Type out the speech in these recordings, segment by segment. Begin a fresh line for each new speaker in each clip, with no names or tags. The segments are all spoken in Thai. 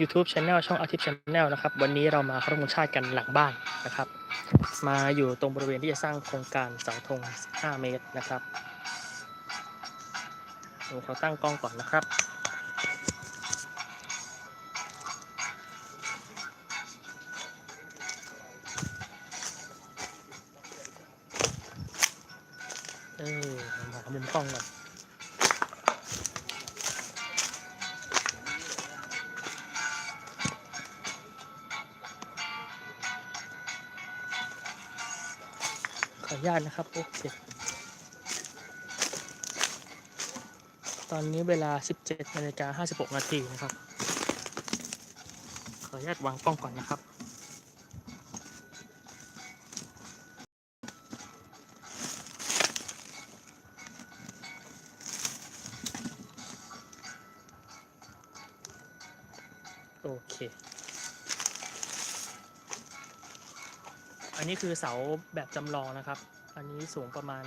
YouTube Channel ช่องอาทิตย์ Channel นะครับ วันนี้เรามาเคารพธงชาติกันหลังบ้านนะครับ มาอยู่ตรงบริเวณที่จะสร้างโครงการเสาธง 5 เมตรนะครับผมขอตั้งกล้องก่อนนะครับเออหามุมกล้องก่อน ออนุญาตนะครับโอเคตอนนี้เวลา 17นาฬิกา56นาทีนะครับ ขออนุญาตวางกล้องก่อนนะครับ โอเค นนี้คือเสาแบบจำลองนะครับ อันนี้สูงประมาณ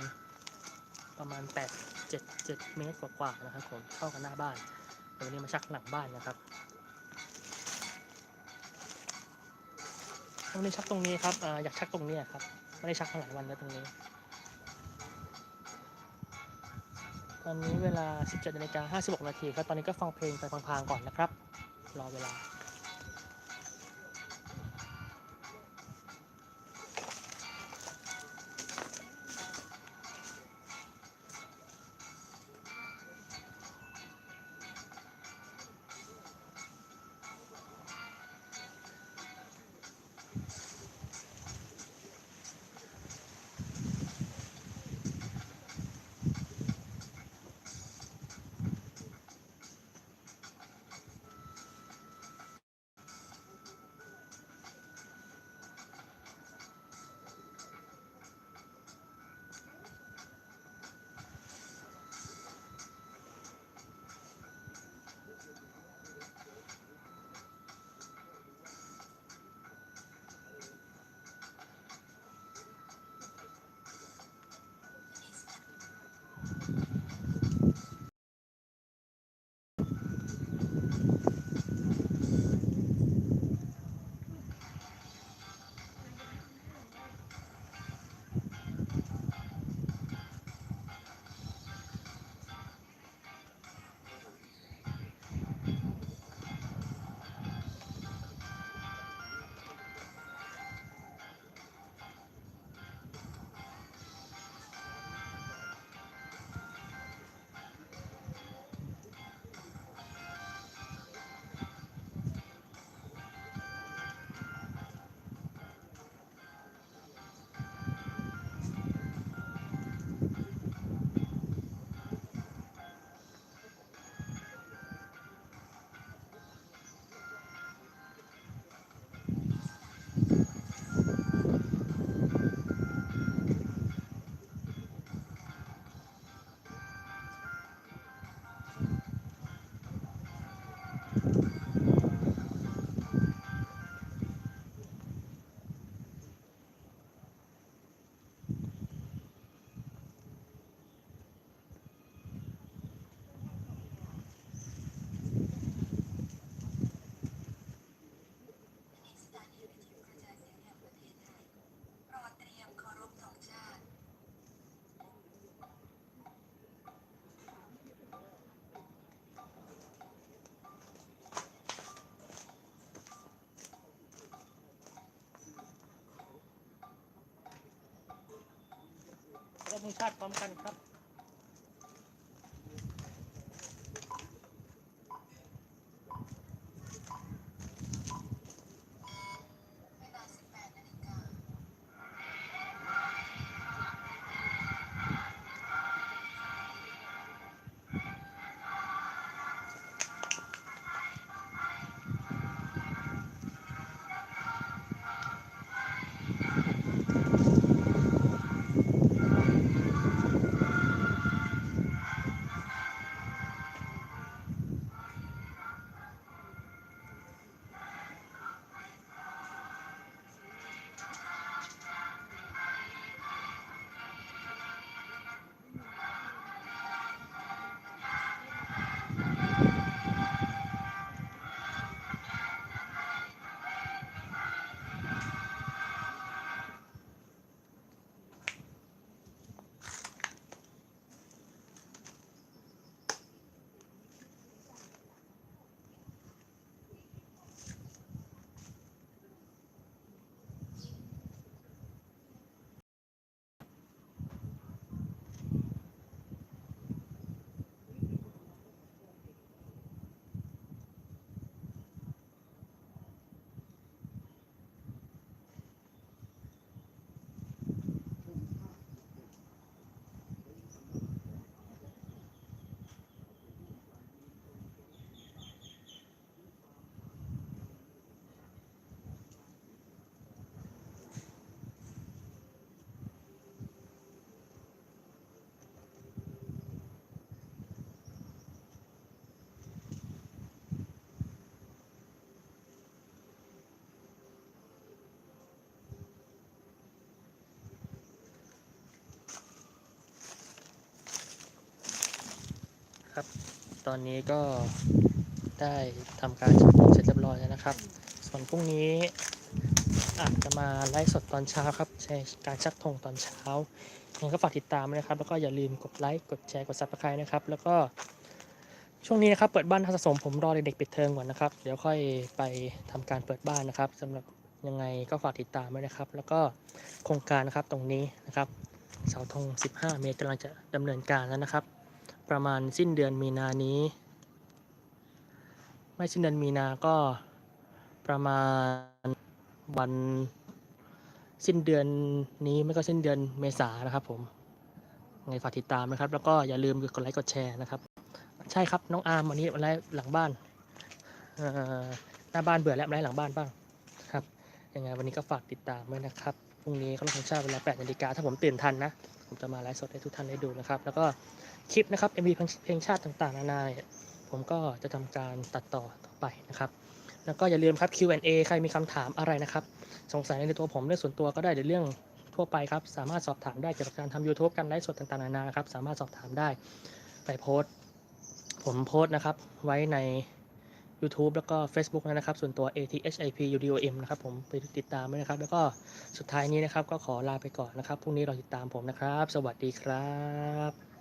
ประมาณ 8 7 7 เมตรกว่าๆนะครับผมเข้ากันหน้าบ้านเดี๋ยววันนี้มาชักหลังบ้านนะครับวันนี้ชักตรงนี้ครับอาอยากชักตรงนี้ครับไม่ได้ชักมาหลายวันแล้วตรงนี้ ตอนนี้เวลา 17นาฬิกา56นาทีครับตอนนี้ก็ฟังเพลงไปพลางๆก่อนนะครับ รอเวลา งชาติพร้อมกันครับ ตอนนี้ก็ได้ทำการชักธงเสร็จเรียบร้อยแล้วนะครับ ส่วนพรุ่งนี้อาจจะมาไลฟ์สดตอนเช้าครับใช้การชักธงตอนเช้ายังไงก็ฝากติดตามด้วยนะครับ แล้วก็อย่าลืมกดไลค์กดแชร์กดซับสไครต์นะครับ แล้วก็ช่วงนี้นะครับเปิดบ้านทัสะสมผมรอเด็กๆปิดเทอมก่อนนะครับ เดี๋ยวค่อยไปทำการเปิดบ้านนะครับสำหรับยังไงก็ฝากติดตามด้วยนะครับ แล้วก็โครงการนะครับตรงนี้นะครับเสาธง 15 เมตรกำลังจะดำเนินการแล้วนะครับ ประมาณสิ้นเดือนมีนานี้ ไม่สิ้นเดือนมีนาก็ประมาณวันสิ้นเดือนนี้ไม่ก็สิ้นเดือนเมษานะครับผมยังไงฝากติดตามนะครับ แล้วก็อย่าลืมกดไลค์กดแชร์นะครับ ใช่ครับน้องอาร์มวันนี้มาไลฟ์หลังบ้านหน้าบ้านเบื่อแล้วมาไลฟ์หลังบ้านบ้างครับยังไงวันนี้ก็ฝากติดตามด้วยนะครับ รุ่งนี้เขาลงชาติเวลา8นาฬิกาถ้าผมตื่นทันนะ ผมจะมาไลฟ์สดให้ทุกท่านได้ดูนะครับ แล้วก็คลิปนะครับ MV เพลงชาติต่างๆ นานาผมก็จะทำการตัดต่อต่อไปนะครับ แล้วก็อย่าลืมครับ Q&A ใครมีคำถามอะไรนะครับ สงสัยในตัวผมเรื่องส่วนตัวก็ได้หรือเรื่องทั่วไปครับ สามารถสอบถามได้เกี่ยวกับการทำ YouTube การไลฟ์สดต่างๆ นานาครับ สามารถสอบถามได้ไปโพสต์ผมโพสต์นะครับไว้ใน YouTube แล้วก็ Facebook นะครับ ส่วนตัว ATHIP UDOM นะครับผมไปติดตามด้วยนะครับ แล้วก็สุดท้ายนี้นะครับ ก็ขอลาไปก่อนนะครับพรุ่งนี้เราติดตามผมนะครับ สวัสดีครับ